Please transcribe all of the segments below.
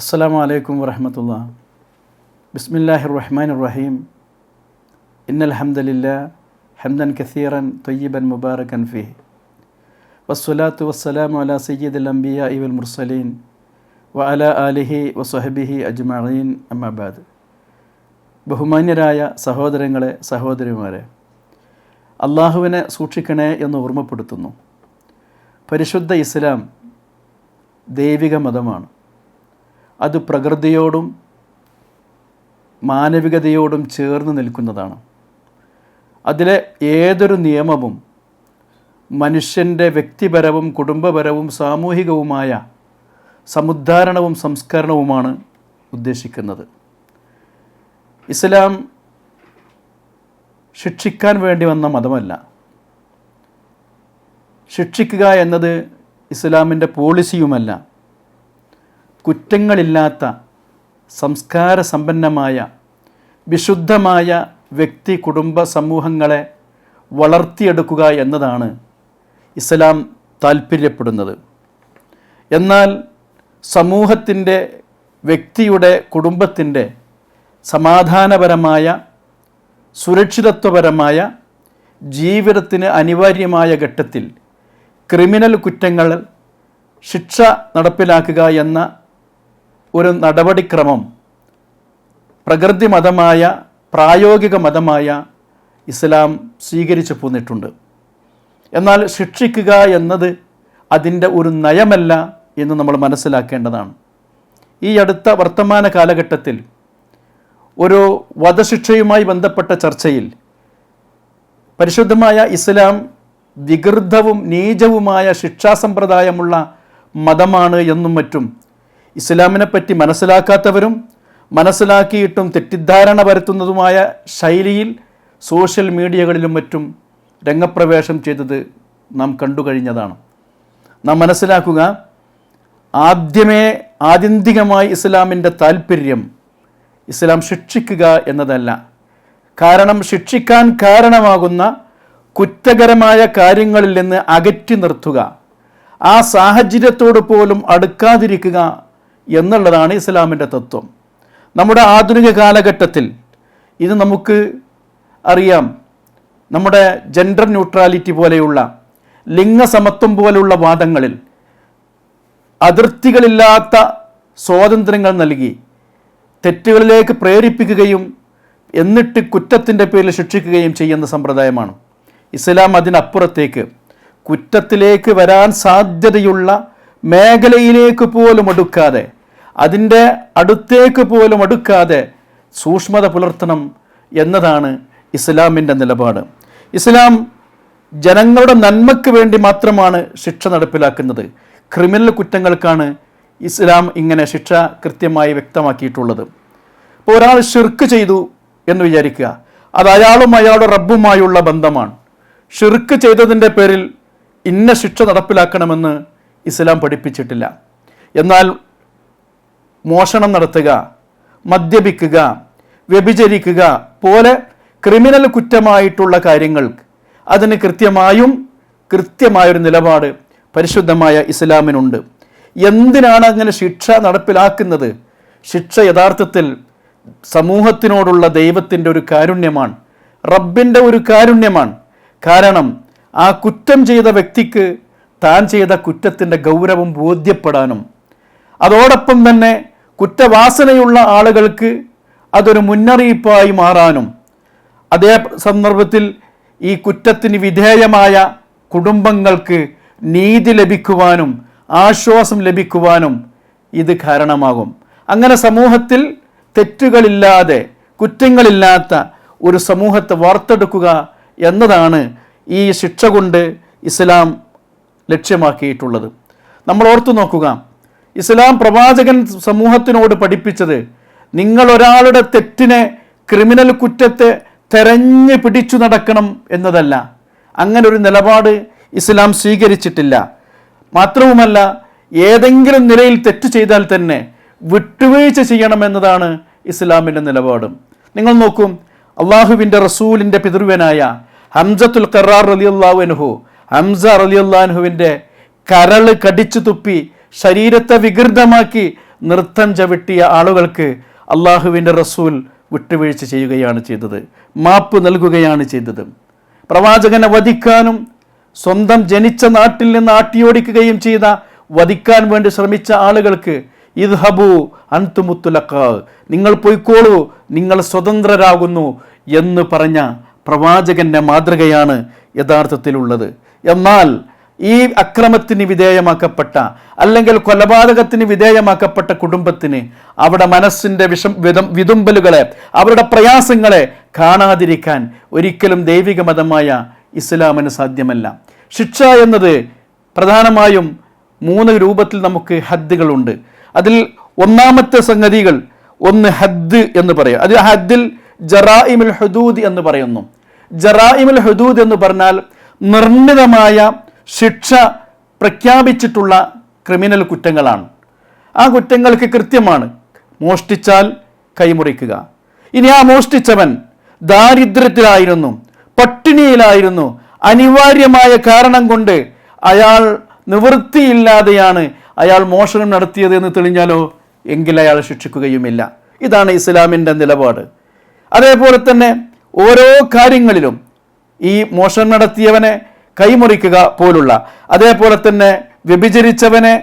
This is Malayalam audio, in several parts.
അസ്സാം വലൈക്കും വരഹമത്തുള്ള ബിസ്മില്ലാഹി റഹ്മാൻ റഹീം ഇന്നൽ ഹംദലില്ല ഹംദൻ കസീറൻ തൊയ്യബൻ മുബാറകൻ ഫി. വസ്സലാത്തു വസ്സലാം അല സയ്യിദ് അംബിയ ഇവൽ മുർസലീൻ. വ അല ആലിഹി വസ്ഹബിഹി അജ്മീൻ അമ്മാബാദ് ബഹുമാന്യരായ സഹോദരങ്ങളെ സഹോദരിമാരെ അള്ളാഹുവിനെ സൂക്ഷിക്കണേ എന്ന് ഓർമ്മപ്പെടുത്തുന്നു. പരിശുദ്ധ ഇസ്ലാം ദൈവിക മതമാണ്. അത് പ്രകൃതിയോടും മാനവികതയോടും ചേർന്ന് നിൽക്കുന്നതാണ്. അതിലെ ഏതൊരു നിയമവും മനുഷ്യന്റെ വ്യക്തിപരവും കുടുംബപരവും സാമൂഹികവുമായ സമുദ്ധാരണവും സംസ്കരണവുമാണ് ഉദ്ദേശിക്കുന്നത്. ഇസ്ലാം ശിക്ഷിക്കാൻ വേണ്ടി വന്ന മതമല്ല. ശിക്ഷിക്കുക എന്നത് ഇസ്ലാമിന്റെ പോളിസിയുമല്ല കുറ്റങ്ങളില്ലാത്ത സംസ്കാര സമ്പന്നമായ വിശുദ്ധമായ വ്യക്തി കുടുംബ സമൂഹങ്ങളെ വളർത്തിയെടുക്കുക എന്നതാണ് ഇസ്ലാം താൽപ്പര്യപ്പെടുന്നത് എന്നാൽ സമൂഹത്തിന്റെ വ്യക്തിയുടെ കുടുംബത്തിന്റെ സമാധാനപരമായ സുരക്ഷിതത്വപരമായ ജീവിതത്തിന് അനിവാര്യമായ ഘട്ടത്തിൽ ക്രിമിനൽ കുറ്റങ്ങൾ ശിക്ഷ നടപ്പിലാക്കുക എന്ന ഒരു നടപടിക്രമം പ്രകൃതി മതമായ പ്രായോഗിക മതമായ ഇസ്ലാം സ്വീകരിച്ചു പോന്നിട്ടുണ്ട്. എന്നാൽ ശിക്ഷിക്കുക എന്നത് അതിന്റെ ഒരു നയമല്ല എന്ന് നമ്മൾ മനസ്സിലാക്കേണ്ടതാണ്. ഈ അടുത്ത വർത്തമാന കാലഘട്ടത്തിൽ ഒരു വധശിക്ഷയുമായി ബന്ധപ്പെട്ട ചർച്ചയിൽ പരിശുദ്ധമായ ഇസ്ലാം വികൃതവും നീചവുമായ ശിക്ഷാസമ്പ്രദായമുള്ള മതമാണ് എന്നും മറ്റും ഇസ്ലാമിനെ പറ്റി മനസ്സിലാക്കാത്തവരും മനസ്സിലാക്കിയിട്ടും തെറ്റിദ്ധാരണ വരുത്തുന്നതുമായ ശൈലിയിൽ സോഷ്യൽ മീഡിയകളിലും മറ്റും രംഗപ്രവേശം ചെയ്തത് നാം കണ്ടു കഴിഞ്ഞതാണ്. നാം മനസ്സിലാക്കുക ആദ്യമേ ആത്യന്തികമായി ഇസ്ലാമിന്റെ താല്പര്യം ഇസ്ലാം ശിക്ഷിക്കുക എന്നതല്ല. കാരണം ശിക്ഷിക്കാൻ കാരണമാകുന്ന കുറ്റകരമായ കാര്യങ്ങളിൽ നിന്ന് അകറ്റി നിർത്തുക ആ സാഹചര്യത്തോട് പോലും അടുക്കാതിരിക്കുക എന്നുള്ളതാണ് ഇസ്ലാമിന്റെ തത്വം. നമ്മുടെ ആധുനിക കാലഘട്ടത്തിൽ ഇത് നമുക്ക് അറിയാം. നമ്മുടെ ജെൻഡർ ന്യൂട്രാലിറ്റി പോലെയുള്ള ലിംഗസമത്വം പോലെയുള്ള വാദങ്ങളിൽ അതിർത്തികളില്ലാത്ത സ്വാതന്ത്ര്യങ്ങൾ നൽകി തെറ്റുകളിലേക്ക് പ്രേരിപ്പിക്കുകയും എന്നിട്ട് കുറ്റത്തിന്റെ പേരിൽ ശിക്ഷിക്കുകയും ചെയ്യുന്ന സമ്പ്രദായമാണ്. ഇസ്ലാം അതിനപ്പുറത്തേക്ക് കുറ്റത്തിലേക്ക് വരാൻ സാധ്യതയുള്ള മേഖലയിലേക്ക് പോലും അടുക്കാതെ അതിന്റെ അടുത്തേക്ക് പോലും അടുക്കാതെ സൂക്ഷ്മത പുലർത്തണം എന്നതാണ് ഇസ്ലാമിന്റെ നിലപാട്. ഇസ്ലാം ജനങ്ങളുടെ നന്മയ്ക്ക് വേണ്ടി മാത്രമാണ് ശിക്ഷ നടപ്പിലാക്കുന്നത്. ക്രിമിനൽ കുറ്റങ്ങൾക്കാണ് ഇസ്ലാം ഇങ്ങനെ ശിക്ഷ കൃത്യമായി വ്യക്തമാക്കിയിട്ടുള്ളത്. ഇപ്പോൾ ഒരാൾ ഷിർക്ക് ചെയ്തു എന്ന് വിചാരിക്കുക. അത് അയാളും അയാളുടെ റബ്ബുമായുള്ള ബന്ധമാണ്. ഷിർക്ക് ചെയ്തതിന്റെ പേരിൽ ഇന്ന ശിക്ഷ നടപ്പിലാക്കണമെന്ന് ഇസ്ലാം പഠിപ്പിച്ചിട്ടില്ല. എന്നാൽ മോഷണം നടത്തുക മദ്യപിക്കുക വ്യഭിചരിക്കുക പോലെ ക്രിമിനൽ കുറ്റമായിട്ടുള്ള കാര്യങ്ങൾ അതിന് കൃത്യമായും കൃത്യമായൊരു നിലപാട് പരിശുദ്ധമായ ഇസ്ലാമിനുണ്ട്. എന്തിനാണ് അങ്ങനെ ശിക്ഷ നടപ്പിലാക്കുന്നത്? ശിക്ഷ യഥാർത്ഥത്തിൽ സമൂഹത്തിനോടുള്ള ദൈവത്തിന്റെ ഒരു കാരുണ്യമാണ് റബ്ബിന്റെ ഒരു കാരുണ്യമാണ്. കാരണം ആ കുറ്റം ചെയ്ത വ്യക്തിക്ക് താൻ ചെയ്ത കുറ്റത്തിന്റെ ഗൗരവം ബോധ്യപ്പെടാനും അതോടൊപ്പം തന്നെ കുറ്റവാസനയുള്ള ആളുകൾക്ക് അതൊരു മുന്നറിയിപ്പായി മാറാനും അതേ സന്ദർഭത്തിൽ ഈ കുറ്റത്തിന് വിധേയമായ കുടുംബങ്ങൾക്ക് നീതി ലഭിക്കുവാനും ആശ്വാസം ലഭിക്കുവാനും ഇത് കാരണമാകും. അങ്ങനെ സമൂഹത്തിൽ തെറ്റുകളില്ലാതെ കുറ്റങ്ങളില്ലാത്ത ഒരു സമൂഹത്തെ വാർത്തെടുക്കുക എന്നതാണ് ഈ ശിക്ഷ കൊണ്ട് ഇസ്ലാം ലക്ഷ്യമാക്കിയിട്ടുള്ളത്. നമ്മൾ ഓർത്തു നോക്കുക ഇസ്ലാം പ്രവാചകൻ സമൂഹത്തിനോട് പഠിപ്പിച്ചത് നിങ്ങൾ ഒരാളുടെ തെറ്റിനെ ക്രിമിനൽ കുറ്റത്തെ തെരഞ്ഞു പിടിച്ചു നടക്കണം എന്നതല്ല. അങ്ങനെ ഒരു നിലപാട് ഇസ്ലാം സ്വീകരിച്ചിട്ടില്ല. മാത്രവുമല്ല ഏതെങ്കിലും നിലയിൽ തെറ്റ് ചെയ്താൽ തന്നെ വിട്ടുവീഴ്ച ചെയ്യണമെന്നതാണ് ഇസ്ലാമിന്റെ നിലപാടും. നിങ്ങൾ നോക്കും അള്ളാഹുവിന്റെ റസൂലിന്റെ പിതൃവനായ ഹംസത്തുൽ അള്ളാഹു അൻഹു ഹംസ അലി അള്ളാഹുവിന്റെ കരൾ കടിച്ചു തുപ്പി ശരീരത്തെ വികൃതമാക്കി നൃത്തം ചവിട്ടിയ ആളുകൾക്ക് അള്ളാഹുവിന്റെ റസൂൽ വിട്ടുവീഴ്ച ചെയ്യുകയാണ് ചെയ്തത് മാപ്പ് നൽകുകയാണ് ചെയ്തത്. പ്രവാചകനെ വധിക്കാനും സ്വന്തം ജനിച്ച നാട്ടിൽ നിന്ന് ആട്ടിയോടിക്കുകയും ചെയ്ത വധിക്കാൻ വേണ്ടി ശ്രമിച്ച ആളുകൾക്ക് ഇദ്ഹബു അൻതുമുത്തുലക്കാവ് നിങ്ങൾ പൊയ്ക്കോളൂ നിങ്ങൾ സ്വതന്ത്രരാകുന്നു എന്ന് പറഞ്ഞ പ്രവാചകന്റെ മാതൃകയാണ് യഥാർത്ഥത്തിലുള്ളത്. എന്നാൽ ഈ അക്രമത്തിന് വിധേയമാക്കപ്പെട്ട അല്ലെങ്കിൽ കൊലപാതകത്തിന് വിധേയമാക്കപ്പെട്ട കുടുംബത്തിന് അവരുടെ മനസ്സിന്റെ വിഷം വിതം വിതുമ്പലുകളെ അവരുടെ പ്രയാസങ്ങളെ കാണാതിരിക്കാൻ ഒരിക്കലും ദൈവിക മതമായ ഇസ്ലാമിന് സാധ്യമല്ല. ശിക്ഷ എന്നത് പ്രധാനമായും മൂന്ന് രൂപത്തിൽ നമുക്ക് ഹദ്ദുകളുണ്ട്. അതിൽ ഒന്നാമത്തെ സംഗതികൾ ഒന്ന് ഹദ്ദ് എന്ന് പറയും. അത് ഹദ്ദിൽ ജറായിമുൽ ഹദൂദ് എന്ന് പറയുന്നു. ജറായിമുൽ ഹദൂദ് എന്ന് പറഞ്ഞാൽ നിർണിതമായ ശിക്ഷ പ്രഖ്യാപിച്ചിട്ടുള്ള ക്രിമിനൽ കുറ്റങ്ങളാണ്. ആ കുറ്റങ്ങൾക്ക് കൃത്യമാണ്. മോഷ്ടിച്ചാൽ കൈമുറിക്കുക. ഇനി ആ മോഷ്ടിച്ചവൻ ദാരിദ്ര്യത്തിലായിരുന്നു പട്ടിണിയിലായിരുന്നു അനിവാര്യമായ കാരണം കൊണ്ട് അയാൾ നിവൃത്തിയില്ലാതെയാണ് അയാൾ മോഷണം നടത്തിയത് എന്ന് തെളിഞ്ഞാലോ? എങ്കിൽ അയാൾ ശിക്ഷിക്കുകയുമില്ല. ഇതാണ് ഇസ്ലാമിന്റെ നിലപാട്. അതേപോലെ തന്നെ ഓരോ കാര്യങ്ങളിലും ഈ മോഷണം നടത്തിയവനെ കൈമുറിക്കുക പോലുള്ള. അതേപോലെ തന്നെ വ്യഭിചരിച്ചവനെ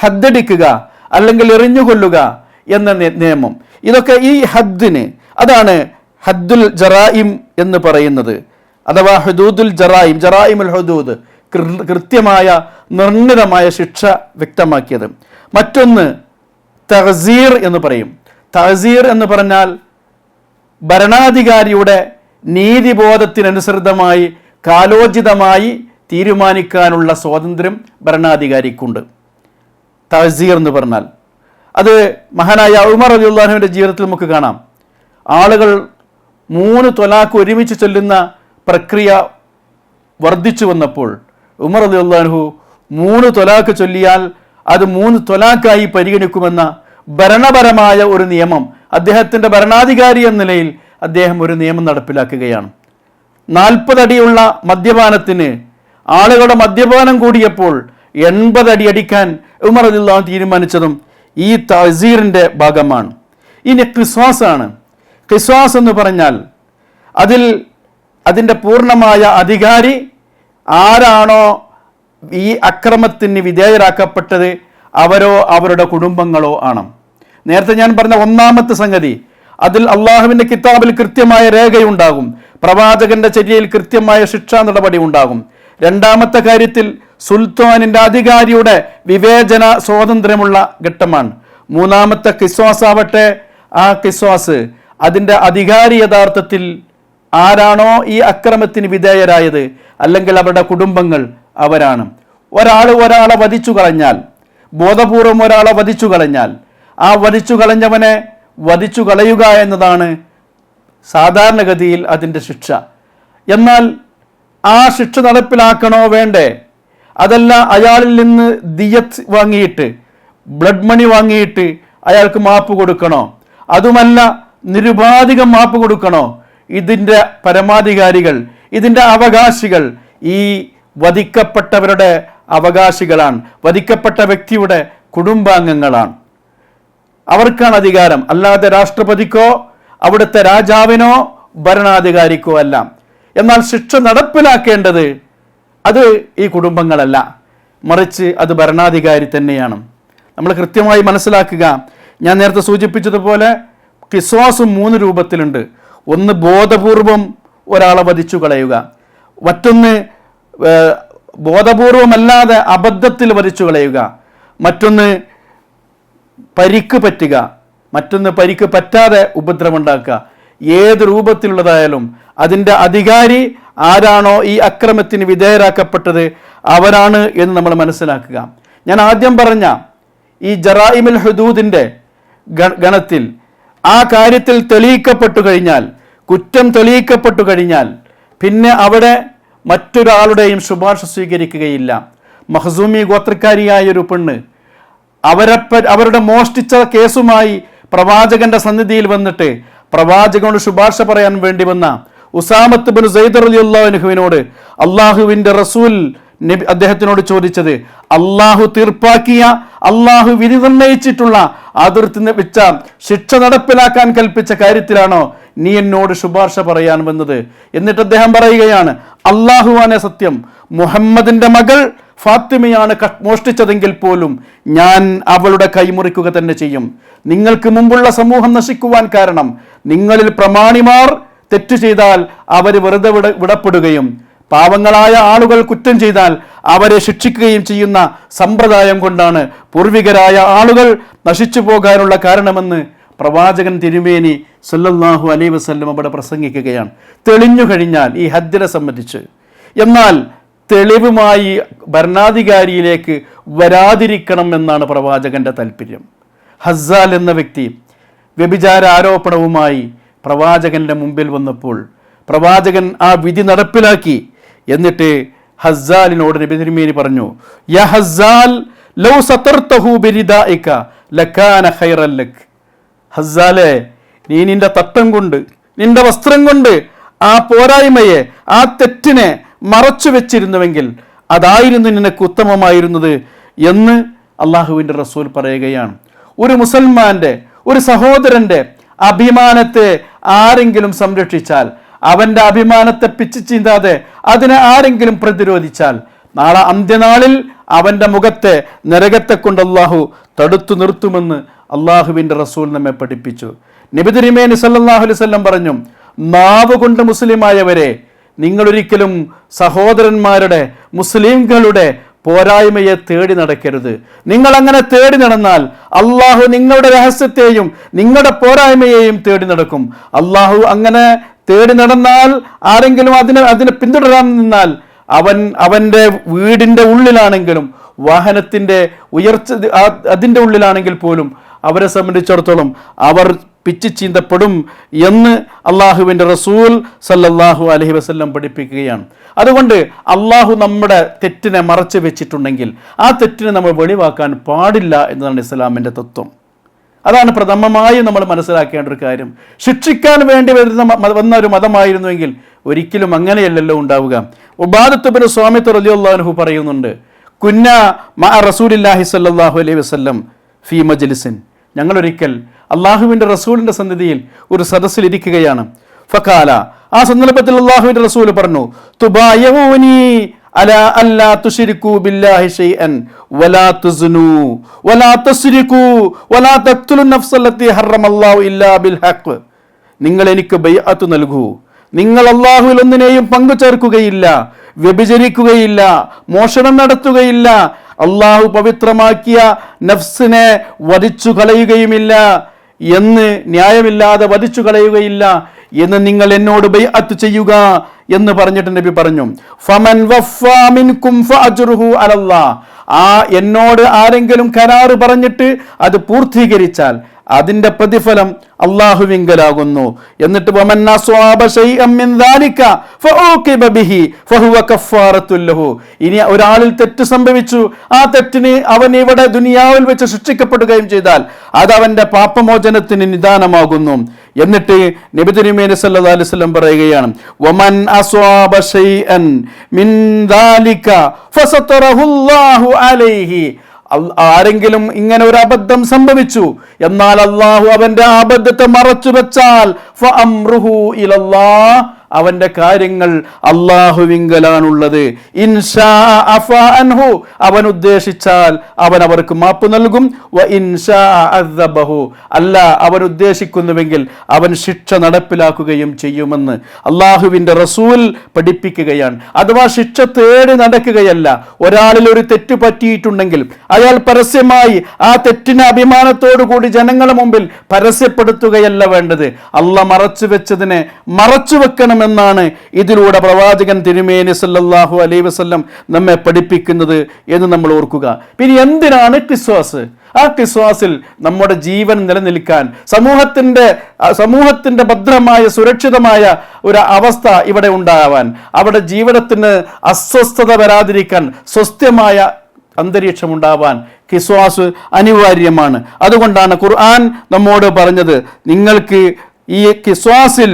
ഹദ്ദടിക്കുക അല്ലെങ്കിൽ എറിഞ്ഞുകൊല്ലുക എന്ന നിയമം. ഇതൊക്കെ ഈ ഹദ്ദിന് അതാണ് ഹദ്ദുൽ ജറായിം എന്ന് പറയുന്നത്. അഥവാ ഹദൂദുൽ ജറായിം ജറായിമുൽ ഹദൂദ് കൃത്യമായ നിർണിതമായ ശിക്ഷ വ്യക്തമാക്കിയത്. മറ്റൊന്ന് തഹസീർ എന്ന് പറയും. തഹസീർ എന്ന് പറഞ്ഞാൽ ഭരണാധികാരിയുടെ നീതിബോധത്തിനനുസൃതമായി കാലോചിതമായി തീരുമാനിക്കാനുള്ള സ്വാതന്ത്ര്യം ഭരണാധികാരിക്കുണ്ട്. തഹസീർ എന്ന് പറഞ്ഞാൽ. അത് മഹാനായ ഉമർ അലി ഉള്ളാഹുവിന്റെ ജീവിതത്തിൽ നമുക്ക് കാണാം. ആളുകൾ മൂന്ന് തൊലാക്ക് ഒരുമിച്ച് ചൊല്ലുന്ന പ്രക്രിയ വർദ്ധിച്ചു വന്നപ്പോൾ ഉമർ അലി ഉള്ളാഹു മൂന്ന് തൊലാക്ക് ചൊല്ലിയാൽ അത് മൂന്ന് തൊലാക്കായി പരിഗണിക്കുമെന്ന ഭരണപരമായ ഒരു നിയമം അദ്ദേഹത്തിന്റെ ഭരണാധികാരി എന്ന നിലയിൽ അദ്ദേഹം ഒരു നിയമം നടപ്പിലാക്കുകയാണ്. നാൽപ്പതടിയുള്ള മദ്യപാനത്തിന് ആളുകളുടെ മദ്യപാനം കൂടിയപ്പോൾ എൺപതടി അടി അടിക്കാൻ ഉമർ അലിള്ളാഹു തീരുമാനിച്ചതും ഈ തസീറിന്റെ ഭാഗമാണ്. ഇനി ക്രിസ്വാസാണ് ക്രിസ്വാസ് എന്ന് പറഞ്ഞാൽ അതിൽ അതിന്റെ പൂർണമായ അധികാരി ആരാണോ ഈ അക്രമത്തിന് വിധേയരാക്കപ്പെട്ടത് അവരോ അവരുടെ കുടുംബങ്ങളോ ആണ്. നേരത്തെ ഞാൻ പറഞ്ഞ ഒന്നാമത്തെ സംഗതി അതിൽ അള്ളാഹുവിന്റെ കിതാബിൽ കൃത്യമായ രേഖയുണ്ടാകും. പ്രവാചകന്റെ ചര്യയിൽ കൃത്യമായ ശിക്ഷാ നടപടി ഉണ്ടാകും. രണ്ടാമത്തെ കാര്യത്തിൽ സുൽത്താനിന്റെ അധികാരിയുടെ വിവേചന സ്വാതന്ത്ര്യമുള്ള ഘട്ടമാണ്. മൂന്നാമത്തെ കിസ്വാസ് ആവട്ടെ ആ കിസ്വാസ് അതിന്റെ അധികാരി യഥാർത്ഥത്തിൽ ആരാണോ ഈ അക്രമത്തിന് വിധേയരായത് അല്ലെങ്കിൽ അവരുടെ കുടുംബങ്ങൾ അവരാണ്. ഒരാൾ ഒരാളെ വധിച്ചു കളഞ്ഞാൽ ബോധപൂർവം ഒരാളെ വധിച്ചു കളഞ്ഞാൽ ആ വധിച്ചു കളഞ്ഞവനെ വധിച്ചു കളയുക എന്നതാണ് സാധാരണഗതിയിൽ അതിന്റെ ശിക്ഷ. എന്നാൽ ആ ശിക്ഷ നടപ്പിലാക്കണോ വേണ്ടേ? അതല്ല അയാളിൽ നിന്ന് ദിയത്ത് വാങ്ങിയിട്ട് ബ്ലഡ് മണി വാങ്ങിയിട്ട് അയാൾക്ക് മാപ്പ് കൊടുക്കണോ? അതുമല്ല നിരുപാധികം മാപ്പ് കൊടുക്കണോ? ഇതിന്റെ പരമാധികാരികൾ ഇതിന്റെ അവകാശികൾ ഈ വധിക്കപ്പെട്ടവരുടെ അവകാശികളാണ് വധിക്കപ്പെട്ട വ്യക്തിയുടെ കുടുംബാംഗങ്ങളാണ്. അവർക്കാണ് അധികാരം. അല്ലാതെ രാഷ്ട്രപതിക്കോ അവിടുത്തെ രാജാവിനോ ഭരണാധികാരിക്കോ അല്ല. എന്നാൽ ശിക്ഷ നടപ്പിലാക്കേണ്ടത് അത് ഈ കുടുംബങ്ങളല്ല. മറിച്ച് അത് ഭരണാധികാരി തന്നെയാണ്. നമ്മൾ കൃത്യമായി മനസ്സിലാക്കുക. ഞാൻ നേരത്തെ സൂചിപ്പിച്ചതുപോലെ കിസ്വാസും മൂന്ന് രൂപത്തിലുണ്ട്. ഒന്ന് ബോധപൂർവം ഒരാളെ വധിച്ചു കളയുക. മറ്റൊന്ന് ബോധപൂർവമല്ലാതെ അബദ്ധത്തിൽ വധിച്ചു കളയുക. മറ്റൊന്ന് പരിക്ക് പറ്റുക. മറ്റൊന്ന് പരിക്ക് പറ്റാതെ ഉപദ്രവമുണ്ടാക്കുക. ഏത് രൂപത്തിലുള്ളതായാലും അതിന്റെ അധികാരി ആരാണോ ഈ അക്രമത്തിന് വിധേയരാക്കപ്പെട്ടത് അവരാണ് എന്ന് നമ്മൾ മനസ്സിലാക്കുക. ഞാൻ ആദ്യം പറഞ്ഞ ഈ ജറായിമുൽ ഹുദൂദിന്റെ ഗണത്തിൽ ആ കാര്യത്തിൽ തെളിയിക്കപ്പെട്ടു കഴിഞ്ഞാൽ കുറ്റം തെളിയിക്കപ്പെട്ടു കഴിഞ്ഞാൽ പിന്നെ അവിടെ മറ്റൊരാളുടെയും ശുപാർശ സ്വീകരിക്കുകയില്ല. മഹസൂമി ഗോത്രക്കാരിയായ ഒരു പെണ്ണ് അവരെ അവരുടെ മോഷ്ടിച്ച കേസുമായി പ്രവാചകന്റെ സന്നിധിയിൽ വന്നിട്ട് പ്രവാചകനോട് ശുപാർശ പറയാൻ വേണ്ടി വന്ന ഉസാമത്ത് ബിൻ സൈദർ അലി അള്ളാഹുവിനോട് അള്ളാഹുവിന്റെ റസൂൽ നബി അദ്ദേഹത്തിനോട് ചോദിച്ചത് അള്ളാഹു തീർപ്പാക്കിയ അള്ളാഹു വിധി നിർണയിച്ചിട്ടുള്ള അതിർത്തി വെച്ച ശിക്ഷ നടപ്പിലാക്കാൻ കൽപ്പിച്ച കാര്യത്തിലാണോ നീ എന്നോട് ശുപാർശ പറയാൻ വന്നത്? എന്നിട്ട് അദ്ദേഹം പറയുകയാണ് അള്ളാഹുവാനെ സത്യം. മുഹമ്മദിന്റെ മകൾ ഫാത്തിമയാണ് മോഷ്ടിച്ചതെങ്കിൽ പോലും ഞാൻ അവളുടെ കൈമുറിക്കുക തന്നെ ചെയ്യും. നിങ്ങൾക്ക് മുമ്പുള്ള സമൂഹം നശിക്കുവാൻ കാരണം നിങ്ങളിൽ പ്രമാണിമാർ തെറ്റു ചെയ്താൽ അവർ വെറുതെ വിട വിടപ്പെടുകയും പാവങ്ങളായ ആളുകൾ കുറ്റം ചെയ്താൽ അവരെ ശിക്ഷിക്കുകയും ചെയ്യുന്ന സമ്പ്രദായം കൊണ്ടാണ് പൂർവികരായ ആളുകൾ നശിച്ചു പോകാനുള്ള കാരണമെന്ന് പ്രവാചകൻ തിരുമേനി സല്ലല്ലാഹു അലൈ വസല്ലം അവിടെ പ്രസംഗിക്കുകയാണ്. തെളിഞ്ഞു കഴിഞ്ഞാൽ ഈ ഹദ്ദിനെ സംബന്ധിച്ച്. എന്നാൽ തെളിവുമായി ഭരണാധികാരിയിലേക്ക് വരാതിരിക്കണം എന്നാണ് പ്രവാചകന്റെ താല്പര്യം. ഹസാൽ എന്ന വ്യക്തി വ്യഭിചാര ആരോപണവുമായി പ്രവാചകന്റെ മുമ്പിൽ വന്നപ്പോൾ പ്രവാചകൻ ആ വിധി നടപ്പിലാക്കി എന്നിട്ട് ഹസാലിനോട് നബി തിരുമേനി പറഞ്ഞു യാ ഹസാൽ ലൗ ലക്. ഹസാലെ നീ നിന്റെ തട്ടം കൊണ്ട് നിന്റെ വസ്ത്രം കൊണ്ട് ആ പോരായ്മയെ ആ തെറ്റിനെ മറച്ചു വെച്ചിരുന്നുവെങ്കിൽ അതായിരുന്നു നിനക്ക് ഉത്തമമായിരുന്നത് എന്ന് അള്ളാഹുവിന്റെ റസൂൽ പറയുകയാണ്. ഒരു മുസൽമാന്റെ ഒരു സഹോദരന്റെ അഭിമാനത്തെ ആരെങ്കിലും സംരക്ഷിച്ചാൽ അവന്റെ അഭിമാനത്തെ പിച്ചു ചീന്താതെ അതിനെ ആരെങ്കിലും പ്രതിരോധിച്ചാൽ നാളെ അന്ത്യനാളിൽ അവന്റെ മുഖത്തെ നരകത്തെ കൊണ്ട് അള്ളാഹു തടുത്തു നിർത്തുമെന്ന് അള്ളാഹുവിന്റെ റസൂൽ നമ്മെ പഠിപ്പിച്ചു. നബിതിരിമേനി സല്ലല്ലാഹു അലൈഹി വസല്ലം പറഞ്ഞു നാവ് കൊണ്ട് മുസ്ലിമായവരെ നിങ്ങളൊരിക്കലും സഹോദരന്മാരുടെ മുസ്ലിംകളുടെ പോരായ്മയെ തേടി നടക്കരുത്. നിങ്ങൾ അങ്ങനെ തേടി നടന്നാൽ അള്ളാഹു നിങ്ങളുടെ രഹസ്യത്തെയും നിങ്ങളുടെ പോരായ്മയെയും തേടി നടക്കും. അള്ളാഹു അങ്ങനെ തേടി നടന്നാൽ ആരെങ്കിലും അതിനെ അതിനെ പിന്തുടരാൻ നിന്നാൽ അവൻ അവന്റെ വീടിന്റെ ഉള്ളിലാണെങ്കിലും വാഹനത്തിന്റെ ഉയർച്ച അതിന്റെ ഉള്ളിലാണെങ്കിൽ പോലും അവരെ സംബന്ധിച്ചിടത്തോളം അവർ പിച്ചു ചീന്തപ്പെടും എന്ന് അള്ളാഹുവിന്റെ റസൂൽ സല്ലല്ലാഹു അലഹി വസല്ലം പഠിപ്പിക്കുകയാണ്. അതുകൊണ്ട് അള്ളാഹു നമ്മുടെ തെറ്റിനെ മറച്ചു വെച്ചിട്ടുണ്ടെങ്കിൽ ആ തെറ്റിനെ നമ്മൾ വെളിവാക്കാൻ പാടില്ല എന്നതാണ് ഇസ്ലാമിന്റെ തത്വം. അതാണ് പ്രഥമമായും നമ്മൾ മനസ്സിലാക്കേണ്ട ഒരു കാര്യം. ശിക്ഷിക്കാൻ വേണ്ടി വരുന്ന വന്ന ഒരു മതമായിരുന്നുവെങ്കിൽ ഒരിക്കലും അങ്ങനെയല്ലല്ലോ ഉണ്ടാവുക. ഉബാദത്തുബിന് സ്വാമിത്വ റലിയുള്ളാഹു പറയുന്നുണ്ട് കുന്ന മ റസൂലില്ലാഹി സല്ലാഹു അലൈഹി വസല്ലം ഫി മജ്ലിസിൻ. ഞങ്ങളൊരിക്കൽ അള്ളാഹുവിന്റെ റസൂലിന്റെ സന്നിധിയിൽ ഒരു സദസ്സിൽ ഇരിക്കുകയാണ്. ഫക്കാല ആ സന്ദർഭത്തിൽ അള്ളാഹുവിന്റെ റസൂൽ പറഞ്ഞു തുബായഊനി അല അല്ലാ ബില്ലാഹി ഷൈഅൻ വലാ വലാ വലാ ഹറമല്ലാഹു ഇല്ലാ ബിൽ ഹഖ്. നിങ്ങൾ എനിക്ക് ബൈഅത്ത് നൽകൂ. നിങ്ങൾ അള്ളാഹുവിൽ ഒന്നിനെയും പങ്കു ചേർക്കുകയില്ല വ്യഭിചരിക്കുകയില്ല മോഷണം നടത്തുകയില്ല. അള്ളാഹു പവിത്രമാക്കിയ നഫ്സിനെ വധിച്ചു കളയുകയുമില്ല എന്ന് ന്യായമില്ലാതെ വധിച്ചു കളയുകയില്ല എന്ന് നിങ്ങൾ എന്നോട് ബൈഅത്ത് ചെയ്യുക എന്ന് പറഞ്ഞിട്ട് നബി പറഞ്ഞു. ഫമൻ ആ എന്നോട് ആരെങ്കിലും കരാറ് പറഞ്ഞിട്ട് അത് പൂർത്തീകരിച്ചാൽ അതിന്റെ പ്രതിഫലം അള്ളാഹുവിങ്കലാകുന്നു എന്നിട്ട് ഇനി ഒരാളിൽ തെറ്റ് സംഭവിച്ചു ആ തെറ്റിന് അവൻ ഇവിടെ ദുനിയാവിൽ വെച്ച് ശിക്ഷിക്കപ്പെടുകയും ചെയ്താൽ അത് അവന്റെ പാപമോചനത്തിന് നിദാനമാകുന്നു. എന്നിട്ട് നബി തിരുമേനി സല്ലല്ലാഹു അലൈഹി വസല്ലം പറയുകയാണ് വമൻ അസ്വാബ മിൻ ഫസത്തറഹുല്ലാഹു അലൈഹി. ആരെങ്കിലും ഇങ്ങനെ ഒരു അബദ്ധം സംഭവിച്ചു എന്നാൽ അള്ളാഹു അവന്റെ അബദ്ധത്തെ മറച്ചു വെച്ചാൽ അവന്റെ കാര്യങ്ങൾ അള്ളാഹുവിങ്കലാണുള്ളത്. ഇൻഷാ അഫ അൻഹു. അവൻ ഉദ്ദേശിച്ചാൽ അവൻ അവർക്ക് മാപ്പ് നൽകും. വ ഇൻഷാ അദ്ദബഹു അല്ല അവൻ ഉദ്ദേശിക്കുന്നുവെങ്കിൽ അവൻ ശിക്ഷ നടപ്പിലാക്കുകയും ചെയ്യുമെന്ന് അള്ളാഹുവിന്റെ റസൂൽ പഠിപ്പിക്കുകയാണ്. അഥവാ ശിക്ഷ തേടി നടക്കുകയല്ല ഒരാളിൽ ഒരു തെറ്റ് പറ്റിയിട്ടുണ്ടെങ്കിൽ അയാൾ പരസ്യമായി ആ തെറ്റിന് അഭിമാനത്തോടു കൂടി ജനങ്ങളുടെ മുമ്പിൽ പരസ്യപ്പെടുത്തുകയല്ല വേണ്ടത്. അല്ല മറച്ചു വെച്ചതിനെ മറച്ചു വെക്കണമെന്നാണ് ഇതിലൂടെ പ്രവാചകൻ തിരുമേനി സല്ലാഹു അലൈ വസ്ല്ലം നമ്മെ പഠിപ്പിക്കുന്നത് എന്ന് നമ്മൾ ഓർക്കുക. പിന്നെ എന്തിനാണ് ക്രിസ്വാസ് ആ ക്രിസ്വാസിൽ നമ്മുടെ ജീവൻ നിലനിൽക്കാൻ സമൂഹത്തിന്റെ സമൂഹത്തിന്റെ ഭദ്രമായ സുരക്ഷിതമായ ഒരു അവസ്ഥ ഇവിടെ ഉണ്ടാവാൻ അവിടെ ജീവിതത്തിന് അസ്വസ്ഥത വരാതിരിക്കാൻ സ്വസ്ഥമായ അന്തരീക്ഷം ഉണ്ടാവാൻ ക്രിസ്വാസ് അനിവാര്യമാണ്. അതുകൊണ്ടാണ് ഖുർആൻ നമ്മോട് പറഞ്ഞത് നിങ്ങൾക്ക് ഈ കിസ്വാസിൽ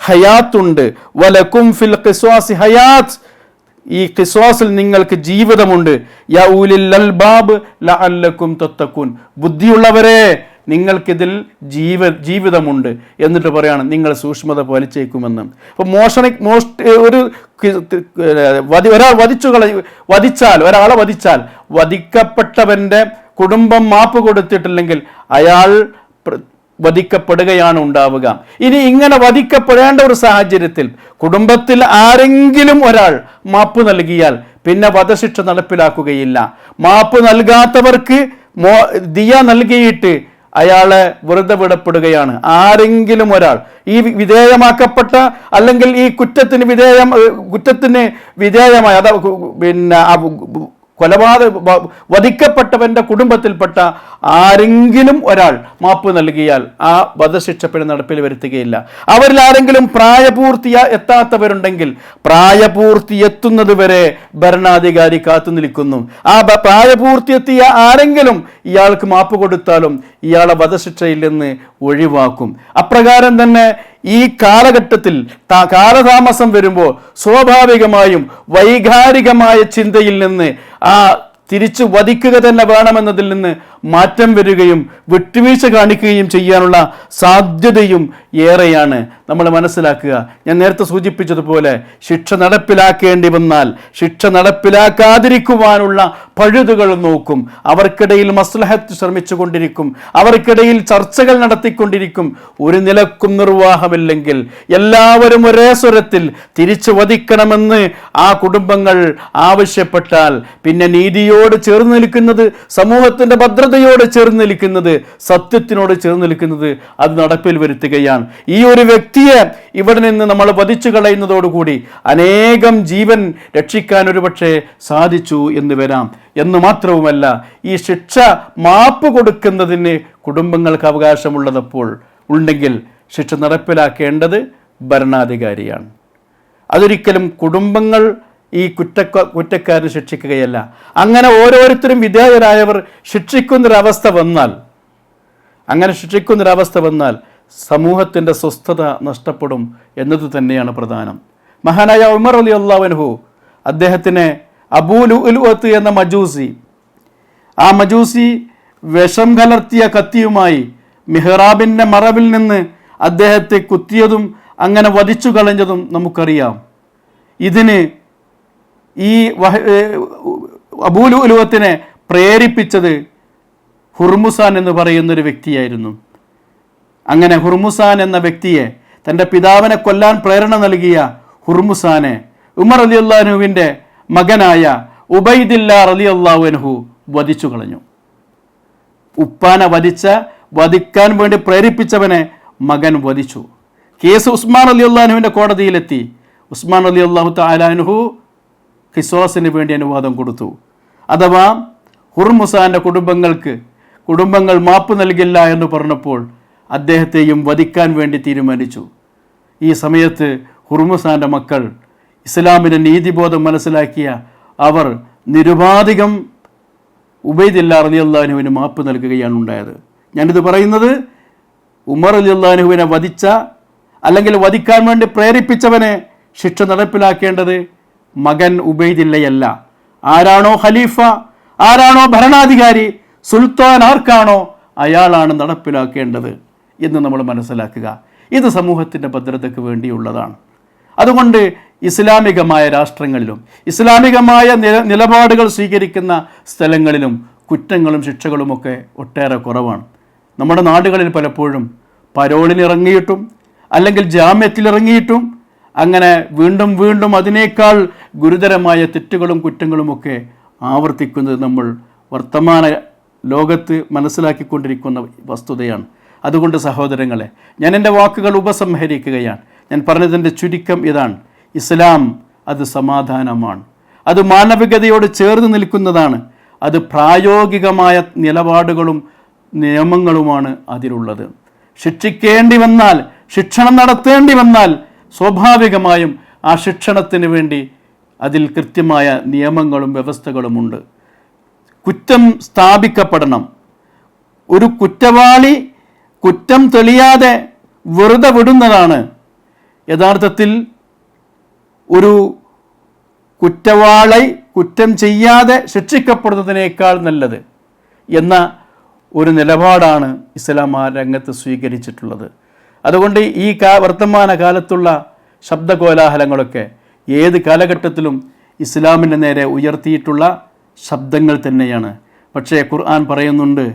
ഹയാത്തുണ്ട്. വലക്കും ഫിൽ ഖിസ്വാസി ഹയാത്ത്. ഈ ഖിസ്വാസിൽ നിങ്ങൾക്ക് ജീവിതമുണ്ട്. യാ ഉലിൽ അൽബാബ് ലഅല്ലക്കും തത്തക്കൂൻ ബുദ്ധിയുള്ളവരെ നിങ്ങൾക്കിതിൽ ജീവ ജീവിതമുണ്ട് എന്നിട്ട് പറയാണ് നിങ്ങൾ സൂക്ഷ്മത പാലിച്ചേക്കുമെന്ന്. അപ്പോൾ മോഷണ മോഷ ഒരു വധി ഒരാൾ വധിച്ചു കള വധിച്ചാൽ ഒരാളെ വധിച്ചാൽ വധിക്കപ്പെട്ടവന്റെ കുടുംബം മാപ്പ് കൊടുത്തിട്ടില്ലെങ്കിൽ അയാൾ വധിക്കപ്പെടുകയാണ് ഉണ്ടാവുക. ഇനി ഇങ്ങനെ വധിക്കപ്പെടേണ്ട ഒരു സാഹചര്യത്തിൽ കുടുംബത്തിൽ ആരെങ്കിലും ഒരാൾ മാപ്പ് നൽകിയാൽ പിന്നെ വധശിക്ഷ നടപ്പിലാക്കുകയില്ല. മാപ്പ് നൽകാത്തവർക്ക് മോ ദിയ നൽകിയിട്ട് അയാളെ വെറുതെ വിടപ്പെടുകയാണ്. ആരെങ്കിലും ഒരാൾ ഈ വിധേയമാക്കപ്പെട്ട അല്ലെങ്കിൽ ഈ കുറ്റത്തിന് വിധേയം കുറ്റത്തിന് വിധേയമായ അതാ പിന്നെ കൊലപാതക വധിക്കപ്പെട്ടവന്റെ കുടുംബത്തിൽപ്പെട്ട ആരെങ്കിലും ഒരാൾ മാപ്പ് നൽകിയാൽ ആ വധശിക്ഷ പിന്നെ നടപ്പിൽ വരുത്തുകയില്ല. അവരിൽ ആരെങ്കിലും പ്രായപൂർത്തിയ എത്താത്തവരുണ്ടെങ്കിൽ പ്രായപൂർത്തി എത്തുന്നത് വരെ ഭരണാധികാരി കാത്തു നിൽക്കുന്നു. ആ ബ- പ്രായപൂർത്തി എത്തിയ ആരെങ്കിലും ഇയാൾക്ക് മാപ്പ് കൊടുത്താലും ഇയാളെ വധശിക്ഷയിൽ നിന്ന് ഒഴിവാക്കും. അപ്രകാരം തന്നെ ഈ കാലഘട്ടത്തിൽ കാലതാമസം വരുമ്പോൾ സ്വാഭാവികമായും വൈകാരികമായ ചിന്തയിൽ നിന്ന് ആ തിരിച്ചു വധിക്കുക തന്നെ വേണമെന്നതിൽ നിന്ന് മാറ്റം വരികയും വിട്ടുവീഴ്ച കാണിക്കുകയും ചെയ്യാനുള്ള സാധ്യതയും ഏറെയാണ്. നമ്മൾ മനസ്സിലാക്കുക ഞാൻ നേരത്തെ സൂചിപ്പിച്ചതുപോലെ ശിക്ഷ നടപ്പിലാക്കേണ്ടി വന്നാൽ ശിക്ഷ നടപ്പിലാക്കാതിരിക്കുവാനുള്ള പഴുതുകൾ നോക്കും. അവർക്കിടയിൽ മസ്ലഹത്ത് ശ്രമിച്ചുകൊണ്ടിരിക്കും. അവർക്കിടയിൽ ചർച്ചകൾ നടത്തിക്കൊണ്ടിരിക്കും. ഒരു നിലക്കും നിർവാഹമില്ലെങ്കിൽ എല്ലാവരും ഒരേ സ്വരത്തിൽ തിരിച്ചു വധിക്കണമെന്ന് ആ കുടുംബങ്ങൾ ആവശ്യപ്പെട്ടാൽ പിന്നെ നീതിയോട് ചേർന്ന് നിൽക്കുന്നത് സമൂഹത്തിന്റെ ഭദ്രതയോട് ചേർന്ന് നിൽക്കുന്നത് സത്യത്തിനോട് ചേർന്ന് നിൽക്കുന്നത് അത് നടപ്പിൽ വരുത്തുകയാണ്. ഈ ഒരു വ്യക്തിയെ ഇവിടെ നിന്ന് നമ്മൾ വധിച്ചു കളയുന്നതോടുകൂടി അനേകം ജീവൻ രക്ഷിക്കാൻ ഒരുപക്ഷെ സാധിച്ചു എന്ന് വരാം. എന്ന് മാത്രവുമല്ല ഈ ശിക്ഷ മാപ്പ് കൊടുക്കുന്നതിന് കുടുംബങ്ങൾക്ക് അവകാശമുള്ളതപ്പോൾ ഉണ്ടെങ്കിൽ ശിക്ഷ നടപ്പിലാക്കേണ്ടത് ഭരണാധികാരിയാണ്. അതൊരിക്കലും കുടുംബങ്ങൾ ഈ കുറ്റ കുറ്റക്കാരനെ ശിക്ഷിക്കുകയല്ല. അങ്ങനെ ഓരോരുത്തരും വിധേയരായവർ ശിക്ഷിക്കുന്നൊരവസ്ഥ വന്നാൽ അങ്ങനെ ശിക്ഷിക്കുന്നൊരവസ്ഥ വന്നാൽ സമൂഹത്തിന്റെ സ്വസ്ഥത നഷ്ടപ്പെടും എന്നത് തന്നെയാണ് പ്രധാനം. മഹാനായ ഉമർ അലി അള്ളാവൻഹു അദ്ദേഹത്തിന് അബൂലു ഉൽവത്ത് എന്ന മജൂസി ആ മജൂസി വിഷം കലർത്തിയ കത്തിയുമായി മിഹ്റാബിന്റെ മറവിൽ നിന്ന് അദ്ദേഹത്തെ കുത്തിയതും അങ്ങനെ വധിച്ചു കളഞ്ഞതും നമുക്കറിയാം. ഇതിന് ഈ അബൂലുലുവത്തിനെ പ്രേരിപ്പിച്ചത് ഹുർമുസാൻ എന്ന് പറയുന്നൊരു വ്യക്തിയായിരുന്നു. അങ്ങനെ ഹുർമുസാൻ എന്ന വ്യക്തിയെ തന്റെ പിതാവിനെ കൊല്ലാൻ പ്രേരണ നൽകിയ ഹുർമുസാനെ ഉമർ അലി അള്ളാഹുവിന്റെ മകനായ ഉബൈദില്ല അലി അള്ളാഹുനഹു വധിച്ചു കളഞ്ഞു. ഉപ്പാനെ വധിച്ച വധിക്കാൻ വേണ്ടി പ്രേരിപ്പിച്ചവനെ മകൻ വധിച്ചു. കേസ് ഉസ്മാൻ അലി അള്ളാഹുവിന്റെ കോടതിയിലെത്തി. ഉസ്മാൻ അലി അള്ളാഹു താലാനുഹു ഖിസോസിന് വേണ്ടി അനുവാദം കൊടുത്തു. അഥവാ ഹുർമുസാന്റെ കുടുംബങ്ങൾക്ക് കുടുംബങ്ങൾ മാപ്പ് നൽകില്ല എന്ന് പറഞ്ഞപ്പോൾ അദ്ദേഹത്തെയും വധിക്കാൻ വേണ്ടി തീരുമാനിച്ചു. ഈ സമയത്ത് ഹുർമുസാന്റെ മക്കൾ ഇസ്ലാമിന്റെ നീതിബോധം മനസ്സിലാക്കിയ അവർ നിരുപാധികം ഉബൈദില്ല അലി അള്ളാഹുവിന് മാപ്പ് നൽകുകയാണ് ഉണ്ടായത്. ഞാനിത് പറയുന്നത് ഉമർ അലി അള്ളാഹുവിനെ വധിച്ച അല്ലെങ്കിൽ വധിക്കാൻ വേണ്ടി പ്രേരിപ്പിച്ചവനെ ശിക്ഷ നടപ്പിലാക്കേണ്ടത് മകൻ ഉബൈദില്ലയല്ല. ആരാണോ ഖലീഫ ആരാണോ ഭരണാധികാരി സുൽത്താൻ ആർക്കാണോ അയാളാണ് നടപ്പിലാക്കേണ്ടത് എന്ന് നമ്മൾ മനസ്സിലാക്കുക. ഇത് സമൂഹത്തിന്റെ ഭദ്രതയ്ക്ക് വേണ്ടിയുള്ളതാണ്. അതുകൊണ്ട് ഇസ്ലാമികമായ രാഷ്ട്രങ്ങളിലും ഇസ്ലാമികമായ നില നിലപാടുകൾ സ്വീകരിക്കുന്ന സ്ഥലങ്ങളിലും കുറ്റങ്ങളും ശിക്ഷകളുമൊക്കെ ഒട്ടേറെ കുറവാണ്. നമ്മുടെ നാടുകളിൽ പലപ്പോഴും പരോളിനിറങ്ങിയിട്ടും അല്ലെങ്കിൽ ജാമ്യത്തിലിറങ്ങിയിട്ടും അങ്ങനെ വീണ്ടും വീണ്ടും അതിനേക്കാൾ ഗുരുതരമായ തെറ്റുകളും കുറ്റങ്ങളുമൊക്കെ ആവർത്തിക്കുന്നത് നമ്മൾ വർത്തമാന ലോകത്ത് മനസ്സിലാക്കിക്കൊണ്ടിരിക്കുന്ന വസ്തുതയാണ്. അതുകൊണ്ട് സഹോദരങ്ങളെ ഞാൻ എന്റെ വാക്കുകൾ ഉപസംഹരിക്കുകയാണ്. ഞാൻ പറഞ്ഞതിന്റെ ചുരുക്കം ഇതാണ്. ഇസ്ലാം അത് സമാധാനമാണ്. അത് മാനവികതയോട് ചേർന്ന് നിൽക്കുന്നതാണ്. അത് പ്രായോഗികമായ നിലപാടുകളും നിയമങ്ങളുമാണ് അതിലുള്ളത്. ശിക്ഷിക്കേണ്ടി വന്നാൽ ശിക്ഷണം നടത്തേണ്ടി വന്നാൽ സ്വാഭാവികമായും ആ ശിക്ഷണത്തിന് വേണ്ടി അതിൽ കൃത്യമായ നിയമങ്ങളും വ്യവസ്ഥകളുമുണ്ട്. കുറ്റം സ്ഥാപിക്കപ്പെടണം. ഒരു കുറ്റവാളി കുറ്റം തെളിയാതെ വെറുതെ വിടുന്നതാണ്. യഥാർത്ഥത്തിൽ ഒരു കുറ്റവാളി കുറ്റം ചെയ്യാതെ ശിക്ഷിക്കപ്പെടുന്നതിനേക്കാൾ നല്ലത് എന്ന ഒരു നിലപാടാണ് ഇസ്ലാം ആ രംഗത്ത് സ്വീകരിച്ചിട്ടുള്ളത്. അതുകൊണ്ട് ഈ കാ വർത്തമാന കാലത്തുള്ള ശബ്ദകോലാഹലങ്ങളൊക്കെ ഏത് കാലഘട്ടത്തിലും ഇസ്ലാമിന്റെ നേരെ ഉയർത്തിയിട്ടുള്ള ശബ്ദങ്ങൾ തന്നെയാണ്. പക്ഷേ ഖുർആൻ പറയുന്നുണ്ട്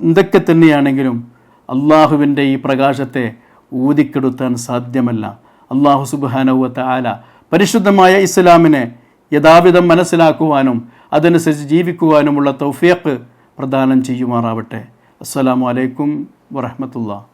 എന്തൊക്കെ തന്നെയാണെങ്കിലും അള്ളാഹുവിന്റെ ഈ പ്രകാശത്തെ ഊതിക്കെടുത്താൻ സാധ്യമല്ല. അള്ളാഹു സുബാനവത്ത ആല പരിശുദ്ധമായ ഇസ്ലാമിനെ യഥാവിധം മനസ്സിലാക്കുവാനും അതനുസരിച്ച് ജീവിക്കുവാനുമുള്ള തൗഫിയക്ക് പ്രദാനം ചെയ്യുമാറാവട്ടെ. അസ്സലാമു അലൈക്കും വറഹമത്തുള്ള